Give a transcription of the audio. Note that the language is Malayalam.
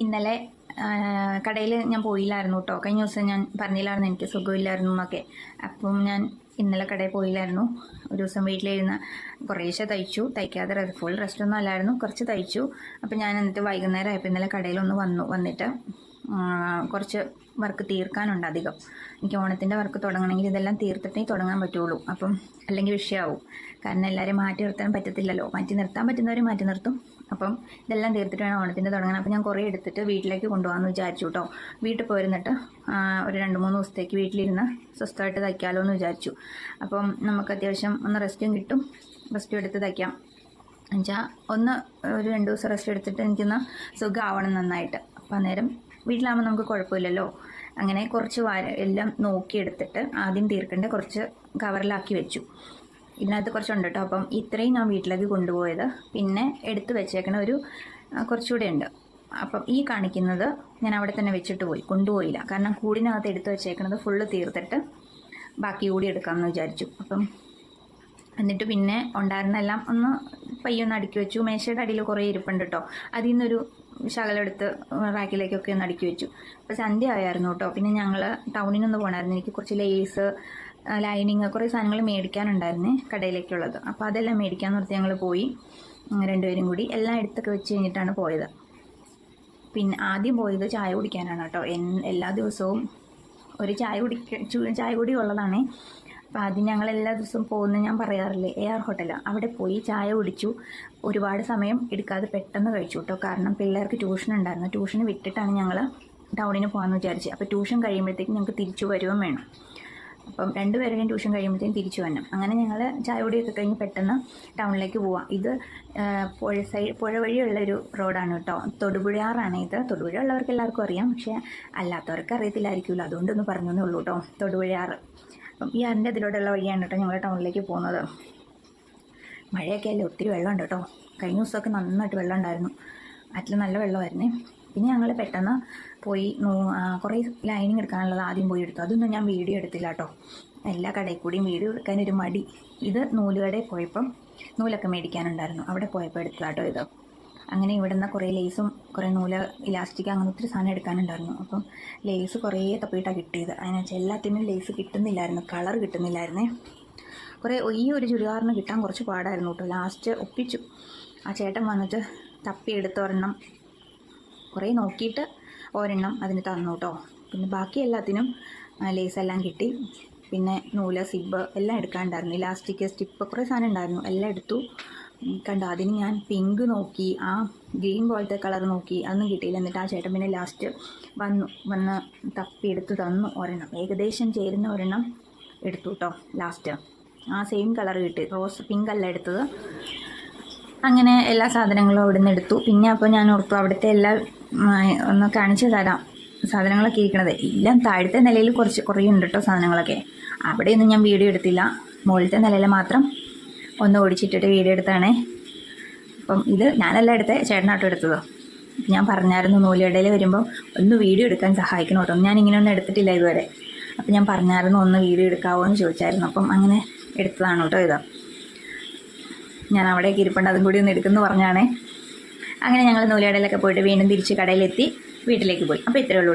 ഇന്നലെ കടയിൽ ഞാൻ പോയില്ലായിരുന്നു കേട്ടോ കഴിഞ്ഞ ദിവസം ഞാൻ പറഞ്ഞില്ലായിരുന്നു എനിക്ക് സുഖമില്ലായിരുന്നു എന്നൊക്കെ അപ്പം ഞാൻ ഇന്നലെ കടയിൽ പോയില്ലായിരുന്നു. ഒരു ദിവസം വീട്ടിലിരുന്ന് കുറേശ്ശെ തയ്ച്ചു. തയ്ക്കാതെ ഫുൾ റെസ്റ്റൊന്നും അല്ലായിരുന്നു. കുറച്ച് തയ്ച്ചു. അപ്പം ഞാൻ എന്നിട്ട് വൈകുന്നേരം ആയപ്പോൾ ഇന്നലെ കടയിലൊന്ന് വന്നു. വന്നിട്ട് കുറച്ച് വർക്ക് തീർക്കാനുണ്ട് അധികം. എനിക്ക് ഓണത്തിന്റെ വർക്ക് തുടങ്ങണമെങ്കിൽ ഇതെല്ലാം തീർത്തിട്ടേ തുടങ്ങാൻ പറ്റുള്ളൂ. അപ്പം അല്ലെങ്കിൽ വിഷയമാവും കാരണം എല്ലാവരെയും മാറ്റി നിർത്താൻ പറ്റത്തില്ലല്ലോ. മാറ്റി നിർത്താൻ പറ്റുന്നവർ മാറ്റി നിർത്തും. അപ്പം ഇതെല്ലാം തീർത്തിട്ട് വേണം ഓണത്തിന്റെ തുടങ്ങാൻ. അപ്പം ഞാൻ കുറേ എടുത്തിട്ട് വീട്ടിലേക്ക് കൊണ്ടുപോകാമെന്ന് വിചാരിച്ചു കേട്ടോ വീട്ടിൽ പോയിരുന്നിട്ട് ഒരു രണ്ട് മൂന്ന് ദിവസത്തേക്ക് വീട്ടിലിരുന്ന് സ്വസ്ഥമായിട്ട് തയ്ക്കാമല്ലോ എന്ന് വിചാരിച്ചു. അപ്പം നമുക്ക് അത്യാവശ്യം ഒന്ന് റെസ്റ്റും കിട്ടും. റെസ്റ്റും എടുത്ത് തയ്ക്കാം. എന്നുവെച്ചാൽ ഒന്ന് ഒരു രണ്ട് ദിവസം റെസ്റ്റ് എടുത്തിട്ട് എനിക്കൊന്ന് സുഖമാവണം നന്നായിട്ട്. അപ്പം അന്നേരം വീട്ടിലാകുമ്പോൾ നമുക്ക് കുഴപ്പമില്ലല്ലോ. അങ്ങനെ കുറച്ച് വാര എല്ലാം നോക്കിയെടുത്തിട്ട് ആദ്യം തീർക്കേണ്ട കുറച്ച് കവറിലാക്കി വെച്ചു. ഇതിനകത്ത് കുറച്ചുണ്ട് കേട്ടോ അപ്പം ഇത്രയും ഞാൻ വീട്ടിലേക്ക് കൊണ്ടുപോയത്. പിന്നെ എടുത്ത് വെച്ചേക്കണ ഒരു കുറച്ചുകൂടെ ഉണ്ട്. അപ്പം ഈ കാണിക്കുന്നത് ഞാൻ അവിടെ തന്നെ വെച്ചിട്ട് പോയി. കൊണ്ടുപോയില്ല. കാരണം കൂടിനകത്ത് എടുത്ത് വെച്ചേക്കണത് ഫുള്ള് തീർത്തിട്ട് ബാക്കി കൂടി എടുക്കാമെന്ന് വിചാരിച്ചു. അപ്പം എന്നിട്ട് പിന്നെ ഉണ്ടായിരുന്നെല്ലാം ഒന്ന് പയ്യൊന്ന് അടുക്കി വെച്ചു. മേശയുടെ അടിയിൽ കുറേ ഇരിപ്പുണ്ട് കേട്ടോ അതിൽ നിന്നൊരു ശകലെടുത്ത് റാക്കിലേക്കൊക്കെ ഒന്ന് അടുക്കി വെച്ചു. അപ്പോൾ സന്ധ്യ ആയായിരുന്നു കേട്ടോ. പിന്നെ ഞങ്ങൾ ടൗണിനൊന്ന് പോകണമായിരുന്നു എനിക്ക് കുറച്ച് ലേസ് ലൈനിങ് കുറേ സാധനങ്ങൾ മേടിക്കാനുണ്ടായിരുന്നു കടയിലേക്കുള്ളത്. അപ്പോൾ അതെല്ലാം മേടിക്കാൻ നിർത്തി ഞങ്ങൾ പോയി. രണ്ടുപേരും കൂടി എല്ലാം എടുത്തൊക്കെ വെച്ച് കഴിഞ്ഞിട്ടാണ് പോയത്. പിന്നെ ആദ്യം പോയത് ചായ കുടിക്കാനാണ് കേട്ടോ. എല്ലാ ദിവസവും ഒരു ചായ കുടിക്ക ചായ കുടി ഉള്ളതാണ്. അപ്പോൾ ആദ്യം ഞങ്ങൾ എല്ലാ ദിവസവും പോകുന്ന ഞാൻ പറയാറില്ലേ എ ആർ ഹോട്ടലാണ് അവിടെ പോയി ചായ കുടിച്ചു. ഒരുപാട് സമയം എടുക്കാതെ പെട്ടെന്ന് കഴിച്ചു കേട്ടോ. കാരണം പിള്ളേർക്ക് ട്യൂഷൻ ഉണ്ടായിരുന്നു. ട്യൂഷന് വിട്ടിട്ടാണ് ഞങ്ങൾ ടൗണിന് പോകാമെന്ന് വിചാരിച്ചത് അപ്പോൾ ട്യൂഷൻ കഴിയുമ്പോഴത്തേക്ക് ഞങ്ങൾക്ക് തിരിച്ചു വരുകയും വേണം. അപ്പം രണ്ടുപേരുടെയും ട്യൂഷൻ കഴിയുമ്പോഴത്തേക്കും തിരിച്ചു വരണം അങ്ങനെ ഞങ്ങൾ ചായ കുടിയൊക്കെ കഴിഞ്ഞ് പെട്ടെന്ന് ടൗണിലേക്ക് പോവാം. ഇത് പുഴ സൈഡ് പുഴ വഴിയുള്ള ഒരു റോഡാണ് കേട്ടോ. തൊടുപുഴയാറാണ് ഇത്. തൊടുപുഴ ഉള്ളവർക്ക് എല്ലാവർക്കും അറിയാം. പക്ഷേ അല്ലാത്തവർക്ക് അറിയത്തില്ലായിരിക്കുമല്ലോ. അതുകൊണ്ടൊന്ന് പറഞ്ഞേ ഉള്ളൂ കേട്ടോ. തൊടുപുഴയാറ്. അപ്പം ഈ ആറിന്റെ അതിലൂടെയുള്ള വഴിയാണ് കേട്ടോ ഞങ്ങൾ ടൗണിലേക്ക് പോകുന്നത്. മഴയൊക്കെ അല്ലേ ഒത്തിരി വെള്ളമുണ്ട് കേട്ടോ. കഴിഞ്ഞ ദിവസമൊക്കെ നന്നായിട്ട് വെള്ളം ഉണ്ടായിരുന്നു ആറ്റിൽ നല്ല വെള്ളമായിരുന്നേ. പിന്നെ ഞങ്ങൾ പെട്ടെന്ന് പോയി കുറേ ലൈനിങ് എടുക്കാനുള്ളത് ആദ്യം പോയി എടുത്തു. അതൊന്നും ഞാൻ വീഡിയോ എടുത്തില്ല കേട്ടോ എല്ലാ കടയിൽ കൂടിയും വീഡിയോ എടുക്കാനൊരു മടി. ഇത് നൂലുകടയിൽ പോയപ്പം നൂലൊക്കെ മേടിക്കാനുണ്ടായിരുന്നു. അവിടെ പോയപ്പോൾ എടുത്തതാട്ടോ ഇത്. അങ്ങനെ ഇവിടെ നിന്ന് കുറേ ലേസും കുറേ നൂൽ ഇലാസ്റ്റിക് അങ്ങനെ ഒത്തിരി സാധനം എടുക്കാനുണ്ടായിരുന്നു. അപ്പം ലേസ് കുറേ തപ്പിയിട്ടാണ് കിട്ടിയത്. അതിന് വെച്ചാൽ എല്ലാത്തിനും ലേസ് കിട്ടുന്നില്ലായിരുന്നു. കളർ കിട്ടുന്നില്ലായിരുന്നേ. കുറേ ഈ ഒരു ചുരിദാറിന് കിട്ടാൻ കുറച്ച് പാടായിരുന്നു കേട്ടോ ലാസ്റ്റ് ഒപ്പിച്ചു. ആ ചേട്ടൻ വന്നിട്ട് തപ്പി ഒരെണ്ണം കുറേ നോക്കിയിട്ട് ഒരെണ്ണം അതിന് തന്നു കേട്ടോ. പിന്നെ ബാക്കി എല്ലാത്തിനും ലേസ് എല്ലാം കിട്ടി. പിന്നെ നൂൽ സിബ് എല്ലാം എടുക്കാനുണ്ടായിരുന്നു ഇലാസ്റ്റിക് സ്റ്റിപ്പ് കുറേ സാധനം ഉണ്ടായിരുന്നു. എല്ലാം എടുത്തു. കണ്ടോ അതിന് ഞാൻ പിങ്ക് നോക്കി ആ ഗ്രീൻ പോലത്തെ കളർ നോക്കി അതൊന്നും കിട്ടിയില്ല. എന്നിട്ട് ആ ചേട്ടൻ പിന്നെ ലാസ്റ്റ് വന്നു വന്ന് തപ്പി എടുത്ത് തന്നു ഒരെണ്ണം. ഏകദേശം ചേരുന്ന ഒരെണ്ണം എടുത്തു കേട്ടോ ലാസ്റ്റ്. ആ സെയിം കളർ കിട്ടി. റോസ് പിങ്ക് അല്ല എടുത്തത്. അങ്ങനെ എല്ലാ സാധനങ്ങളും അവിടെ നിന്ന് എടുത്തു. പിന്നെ അപ്പോൾ ഞാൻ ഓർത്തു അവിടുത്തെ എല്ലാ ഒന്ന് കാണിച്ചു തരാം സാധനങ്ങളൊക്കെ ഇരിക്കണത്. എല്ലാം താഴത്തെ നിലയിൽ കുറച്ച് കുറേ ഉണ്ട് കേട്ടോ സാധനങ്ങളൊക്കെ. അവിടെയൊന്നും ഞാൻ വീഡിയോ എടുത്തില്ല. മുകളിലത്തെ നിലയിൽ മാത്രം ഒന്ന് ഓടിച്ചിട്ടിട്ട് വീഡിയോ എടുത്താണ്. അപ്പം ഇത് ഞാനല്ല എടുത്തത് ചേട്ടനാട്ടോ എടുത്തത്. ഞാൻ പറഞ്ഞായിരുന്നു നൂലിടയിൽ വരുമ്പോൾ ഒന്ന് വീഡിയോ എടുക്കാൻ സഹായിക്കണം കേട്ടോ ഞാൻ ഇങ്ങനെ ഒന്നും എടുത്തിട്ടില്ല ഇതുവരെ. അപ്പം ഞാൻ പറഞ്ഞായിരുന്നു ഒന്ന് വീഡിയോ എടുക്കാവോ എന്ന് ചോദിച്ചായിരുന്നു. അപ്പം അങ്ങനെ എടുത്തതാണ് കേട്ടോ ഇത്. ഞാൻ അവിടേക്ക് ഇരിപ്പുണ്ട്. അതും കൂടി ഒന്ന് എടുക്കുന്നു പറഞ്ഞാണേ. അങ്ങനെ ഞങ്ങൾ നൂലുകടയിലൊക്കെ പോയിട്ട് വീണ്ടും തിരിച്ച് കടയിലെത്തി വീട്ടിലേക്ക് പോയി. അപ്പോൾ ഇത്രയേ ഉള്ളൂ